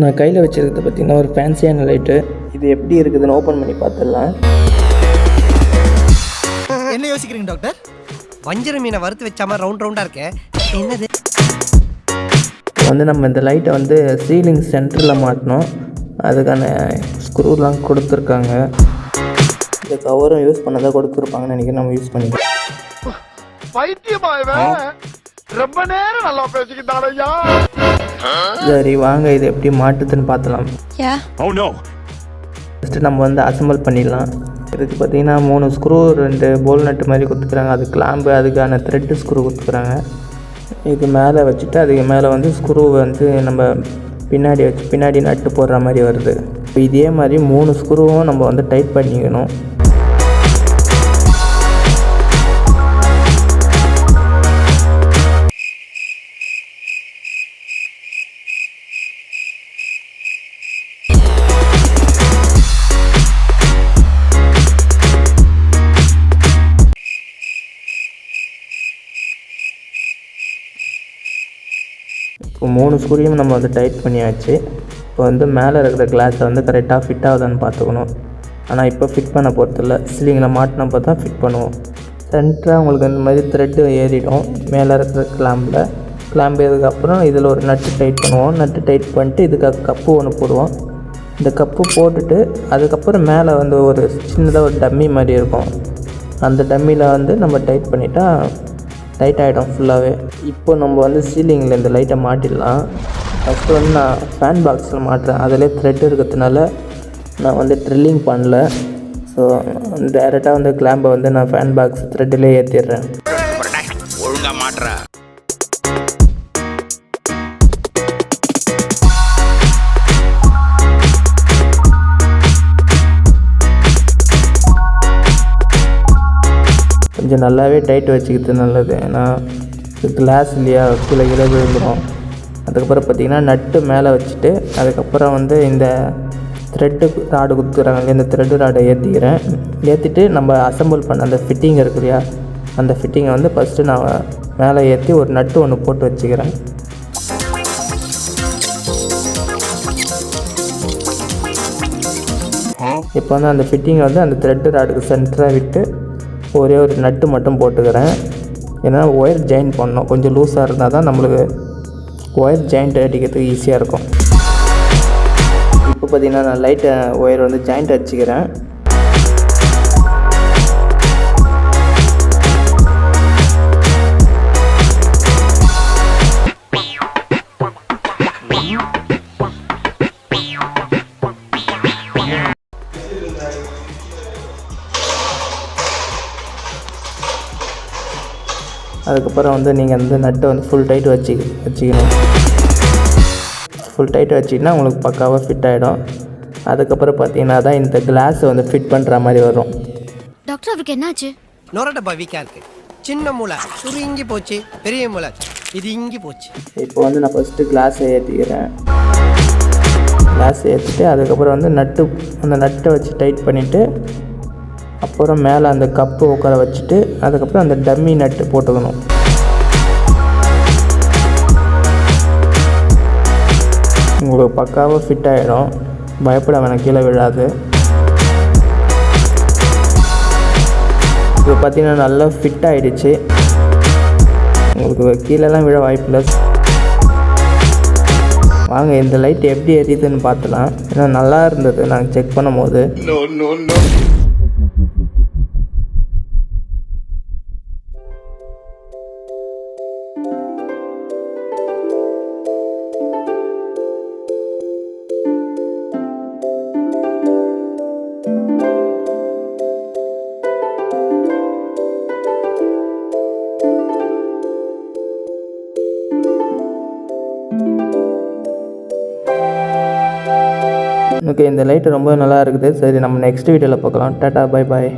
நான் கையில் வச்சுருக்கிறது பார்த்திங்கன்னா ஒரு ஃபேன்சியான லைட்டு இது எப்படி இருக்குதுன்னு ஓப்பன் பண்ணி பார்த்துடலாம். என்ன யோசிக்கிறீங்க டாக்டர் வஞ்சர மீனை வறுத்து வச்சாம ரவுண்ட் ரவுண்டா இருக்கே. என்னது? வந்து நம்ம இந்த லைட்டை வந்து சீலிங் சென்டரில் மாட்டணும். அதுக்கான ஸ்க்ரூலாம் கொடுத்துருக்காங்க. இந்த கவரும் யூஸ் பண்ணதாக கொடுத்துருப்பாங்கன்னு நினைக்கிறேன் நம்ம யூஸ் பண்ணிக்கலாம். பைத்தியமா இவன் ரொம்ப நேரம் நல்லா பேசிக்கிட்டான் ஐயா. சரி வாங்க இது எப்படி மாட்டுதுன்னு பார்த்துலாம். ஃபஸ்ட்டு நம்ம வந்து அசம்பிள் பண்ணிடலாம். இதுக்கு பார்த்தீங்கன்னா மூணு ஸ்க்ரூ ரெண்டு போல் நட்டு மாதிரி கொடுத்துக்குறாங்க. அது கிளாம்பு அதுக்கான த்ரெட்டு ஸ்க்ரூ கொடுத்துக்குறாங்க. இது மேலே வச்சுட்டு அதுக்கு மேலே வந்து ஸ்க்ரூ வந்து நம்ம பின்னாடி வச்சு பின்னாடி நட்டு போடுற மாதிரி வருது. இப்போ இதே மாதிரி மூணு ஸ்க்ரூவும் நம்ம வந்து டைட் பண்ணிக்கணும். மூணு ஸ்க்ரூவையும் நம்ம வந்து டைட் பண்ணியாச்சு. இப்போ வந்து மேலே இருக்கிற கிளாஸை வந்து கரெக்டாக ஃபிட் ஆகுதான்னு பார்த்துக்கணும். ஆனால் இப்போ ஃபிட் பண்ண போகிறதில்ல சீலிங்கில் மாட்டினப்போ தான் ஃபிட் பண்ணுவோம். சென்டராக உங்களுக்கு இந்த மாதிரி த்ரெட்டு ஏறிடும். மேலே இருக்கிற கிளாம்பில் கிளாம்பு ஏறதுக்கப்புறம் இதில் ஒரு நட்டு டைட் பண்ணுவோம். நட்டு டைட் பண்ணிட்டு இதுக்கு கப்பு ஒன்று போடுவோம். இந்த கப்பு போட்டுட்டு அதுக்கப்புறம் மேலே வந்து ஒரு சின்னதாக ஒரு டம்மி மாதிரி இருக்கும். அந்த டம்மியில் வந்து நம்ம டைட் பண்ணிட்டால் டைட் ஆகிடும் ஃபுல்லாகவே இப்போ நம்ம வந்து சீலிங்கில் இந்த லைட்டை மாட்டிடலாம். ஃபஸ்ட்டு வந்து நான் ஃபேன் பாக்ஸில் மாட்டுறேன். அதிலே த்ரெட் இருக்கிறதுனால நான் வந்து ட்ரில்லிங் பண்ணல. ஸோ டேரெக்டாக வந்து கிளாம்பை வந்து நான் ஃபேன் பாக்ஸ் த்ரெட்டிலே ஏற்றிடுறேன் ஒழுங்காக மாட்டுறேன் கொஞ்சம் நல்லாவே டைட் வச்சுக்கிறது நல்லது. ஏன்னா கிளாஸ் இல்லையா? கீழே கீழே விழுந்துடும் அதுக்கப்புறம் பார்த்திங்கன்னா நட்டு மேலே வச்சுட்டு அதுக்கப்புறம் வந்து இந்த த்ரெட்டு ராடு குத்துறாங்க இந்த த்ரெட்டு ராடை ஏற்றிக்கிறேன் ஏற்றிட்டு நம்ம அசம்பிள் பண்ண அந்த ஃபிட்டிங் இருக்கு இல்லையா? அந்த ஃபிட்டிங்கை வந்து ஃபஸ்ட்டு நான் மேலே ஏற்றி ஒரு நட்டு ஒன்று போட்டு வச்சுக்கிறேன். இப்போ வந்து அந்த ஃபிட்டிங்கை வந்து அந்த த்ரெட்டு ராடுக்கு சென்டராக விட்டு ஒரே ஒரு நட்டு மட்டும் போட்டுக்கிறேன். ஏன்னா ஒயர் ஜாயின் பண்ணணும். கொஞ்சம் லூஸாக இருந்தால் தான் நம்மளுக்கு ஒயர் ஜாயிண்ட் அடிக்கிறதுக்கு ஈஸியாக இருக்கும். இப்போ பார்த்தீங்கன்னா நான் லைட்டை ஒயர் வந்து ஜாயிண்ட் அடிச்சுக்கிறேன். அதுக்கப்புறம் வந்து நீங்கள் வந்து நட்டை வந்து ஃபுல் டைட் வச்சு வச்சுக்கணும். ஃபுல் டைட் வச்சிங்கன்னா உங்களுக்கு பக்காவாக ஃபிட் ஆகிடும் அதுக்கப்புறம் பார்த்தீங்கன்னா தான் இந்த கிளாஸை வந்து ஃபிட் பண்ணுற மாதிரி வரும். டாக்டர் அவருக்கு என்னாச்சு? நொர டப்பா வீக்கா இருக்கு. சின்ன மூளை. சுருங்கி போச்சு. பெரிய மூளை. இது இங்கி போச்சு. இப்போ வந்து நான் ஃபஸ்ட்டு கிளாஸை ஏற்றிக்கிறேன் கிளாஸ் ஏற்றிட்டு அதுக்கப்புறம் வந்து நட்டு அந்த நட்டை வச்சு டைட் பண்ணிவிட்டு அப்புறம் மேலே அந்த கப்பு உட்கார வச்சுட்டு அதுக்கப்புறம் அந்த டம்மி நட்டு போட்டுக்கணும். உங்களுக்கு பக்காவாக ஃபிட் ஆகிடும் பயப்பட வேணாம் கீழே விழாது. இப்போ பார்த்தீங்கன்னா நல்லா ஃபிட் ஆகிடுச்சு உங்களுக்கு கீழெல்லாம் விழ வாய்ப்பில்லை வாங்க இந்த லைட் எப்படி எரியுதுன்னு பார்த்துலாம். ஏன்னா நல்லா இருந்தது நாங்கள் செக் பண்ணும்போது. ஓகே இந்த லைட் ரொம்ப நல்லா இருக்குது. சரி நம்ம நெக்ஸ்ட் வீடியோவில் பார்க்கலாம். Tata bye bye